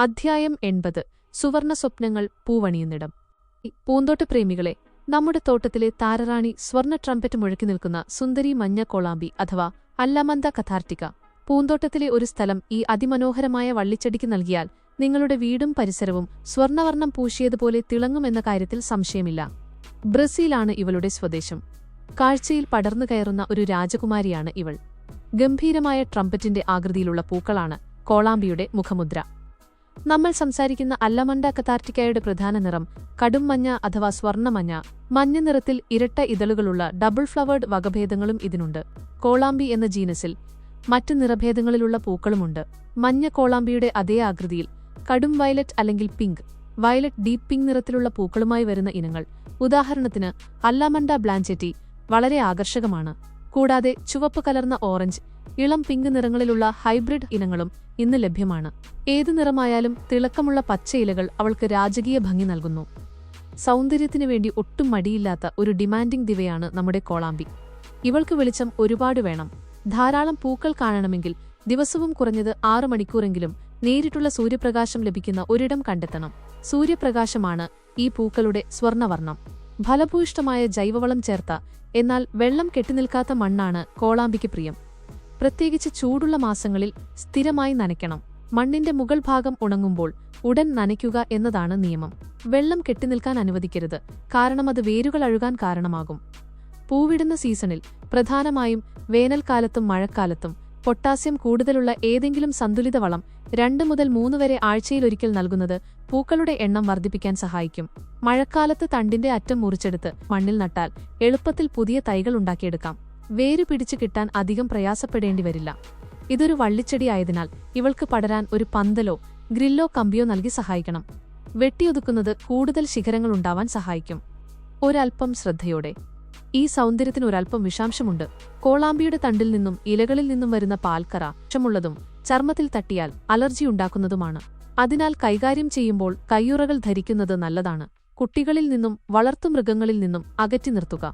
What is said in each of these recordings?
അധ്യായം എൺപത്. സുവർണ സ്വപ്നങ്ങൾ പൂവണിയുന്നിടം. പൂന്തോട്ട പ്രേമികളെ നമ്മുടെ തോട്ടത്തിലെ താരറാണി സ്വർണ ട്രംപറ്റ് മുഴക്കി നിൽക്കുന്ന സുന്ദരി മഞ്ഞ കോളാമ്പി അഥവാ അല്ലമന്ത കഥാർട്ടിക. പൂന്തോട്ടത്തിലെ ഒരു സ്ഥലം ഈ അതിമനോഹരമായ വള്ളിച്ചെടിക്ക് നൽകിയാൽ നിങ്ങളുടെ വീടും പരിസരവും സ്വർണവർണം പൂശിയതുപോലെ തിളങ്ങുമെന്ന കാര്യത്തിൽ സംശയമില്ല. ബ്രസീലാണ് ഇവളുടെ സ്വദേശം. കാഴ്ചയിൽ പടർന്നു കയറുന്ന ഒരു രാജകുമാരിയാണ് ഇവൾ. ഗംഭീരമായ ട്രംപറ്റിന്റെ ആകൃതിയിലുള്ള പൂക്കളാണ് കോളാമ്പിയുടെ മുഖമുദ്ര. നമ്മൾ സംസാരിക്കുന്ന അല്ലമണ്ട കത്താർട്ടിക്കയുടെ പ്രധാന നിറം കടും മഞ്ഞ അഥവാ സ്വർണമഞ്ഞ മഞ്ഞ. നിറത്തിൽ ഇരട്ട ഇതളുകളുള്ള ഡബിൾ ഫ്ലവേർഡ് വകഭേദങ്ങളും ഇതിനുണ്ട്. കോളാമ്പി എന്ന ജീനസിൽ മറ്റ് നിറഭേദങ്ങളിലുള്ള പൂക്കളുമുണ്ട്. മഞ്ഞ കോളാമ്പിയുടെ അതേ ആകൃതിയിൽ കടും വയലറ്റ് അല്ലെങ്കിൽ പിങ്ക് വയലറ്റ് ഡീപ് പിങ്ക് നിറത്തിലുള്ള പൂക്കളുമായി വരുന്ന ഇനങ്ങൾ. ഉദാഹരണത്തിന് അല്ലാമണ്ട ബ്ലാഞ്ചെറ്റി വളരെ ആകർഷകമാണ്. കൂടാതെ ചുവപ്പ് കലർന്ന ഓറഞ്ച് ഇളം പിങ്ക് നിറങ്ങളിലുള്ള ഹൈബ്രിഡ് ഇനങ്ങളും ഇന്ന് ലഭ്യമാണ്. ഏത് നിറമായാലും തിളക്കമുള്ള പച്ച ഇലകൾ അവൾക്ക് രാജകീയ ഭംഗി നൽകുന്നു. സൗന്ദര്യത്തിനു വേണ്ടി ഒട്ടും മടിയില്ലാത്ത ഒരു ഡിമാൻഡിംഗ് ദിവയാണ് നമ്മുടെ കോളാമ്പി. ഇവൾക്ക് വെളിച്ചം ഒരുപാട് വേണം. ധാരാളം പൂക്കൾ കാണണമെങ്കിൽ ദിവസവും കുറഞ്ഞത് ആറു മണിക്കൂറെങ്കിലും നേരിട്ടുള്ള സൂര്യപ്രകാശം ലഭിക്കുന്ന ഒരിടം കണ്ടെത്തണം. സൂര്യപ്രകാശമാണ് ഈ പൂക്കളുടെ സ്വർണവർണം. ഫലഭൂയിഷ്ടമായ ജൈവവളം ചേർത്ത എന്നാൽ വെള്ളം കെട്ടിനിൽക്കാത്ത മണ്ണാണ് കോളാമ്പിക്ക് പ്രിയം. പ്രത്യേകിച്ച് ചൂടുള്ള മാസങ്ങളിൽ സ്ഥിരമായി നനയ്ക്കണം. മണ്ണിന്റെ മുകൾ ഭാഗം ഉണങ്ങുമ്പോൾ ഉടൻ നനയ്ക്കുക എന്നതാണ് നിയമം. വെള്ളം കെട്ടിനിൽക്കാൻ അനുവദിക്കരുത് കാരണം അത് വേരുകൾ അഴുകാൻ കാരണമാകും. പൂവിടുന്ന സീസണിൽ പ്രധാനമായും വേനൽക്കാലത്തും മഴക്കാലത്തും പൊട്ടാസ്യം കൂടുതലുള്ള ഏതെങ്കിലും സന്തുലിത വളം രണ്ട് മുതൽ മൂന്ന് വരെ ആഴ്ചയിലൊരിക്കൽ നൽകുന്നത് പൂക്കളുടെ എണ്ണം വർദ്ധിപ്പിക്കാൻ സഹായിക്കും. മഴക്കാലത്ത് തണ്ടിന്റെ അറ്റം മുറിച്ചെടുത്ത് മണ്ണിൽ നട്ടാൽ എളുപ്പത്തിൽ പുതിയ തൈകൾ ഉണ്ടാക്കിയെടുക്കാം. വേരു പിടിച്ചു കിട്ടാൻ അധികം പ്രയാസപ്പെടേണ്ടി വരില്ല. ഇതൊരു വള്ളിച്ചെടി ആയതിനാൽ ഇവൾക്ക് പടരാൻ ഒരു പന്തലോ ഗ്രില്ലോ കമ്പിയോ നൽകി സഹായിക്കണം. വെട്ടിയൊതുക്കുന്നത് കൂടുതൽ ശിഖരങ്ങൾ ഉണ്ടാവാൻ സഹായിക്കും. ഒരൽപ്പം ശ്രദ്ധയോടെ ഈ സൗന്ദര്യത്തിന് ഒരൽപ്പം വിഷാംശമുണ്ട്. കോളാമ്പിയുടെ തണ്ടിൽ നിന്നും ഇലകളിൽ നിന്നും വരുന്ന പാൽക്കറ വിഷമുള്ളതും ചർമ്മത്തിൽ തട്ടിയാൽ അലർജി ഉണ്ടാക്കുന്നതുമാണ്. അതിനാൽ കൈകാര്യം ചെയ്യുമ്പോൾ കയ്യുറകൾ ധരിക്കുന്നത് നല്ലതാണ്. കുട്ടികളിൽ നിന്നും വളർത്തുമൃഗങ്ങളിൽ നിന്നും അകറ്റി നിർത്തുക.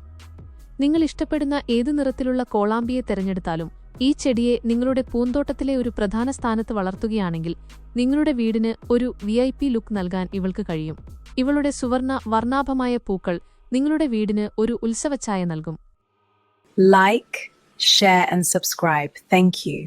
നിങ്ങൾ ഇഷ്ടപ്പെടുന്ന ഏത് നിറത്തിലുള്ള കോളാമ്പിയെ തിരഞ്ഞെടുത്താലും ഈ ചെടിയെ നിങ്ങളുടെ പൂന്തോട്ടത്തിലെ ഒരു പ്രധാന സ്ഥാനത്ത് വളർത്തുകയാണെങ്കിൽ നിങ്ങളുടെ വീടിന് ഒരു വി ലുക്ക് നൽകാൻ ഇവൾക്ക് കഴിയും. ഇവളുടെ സുവർണ വർണാഭമായ പൂക്കൾ നിങ്ങളുടെ വീടിന് ഒരു ഉത്സവ ഛായ നൽകും. Like share and subscribe thank you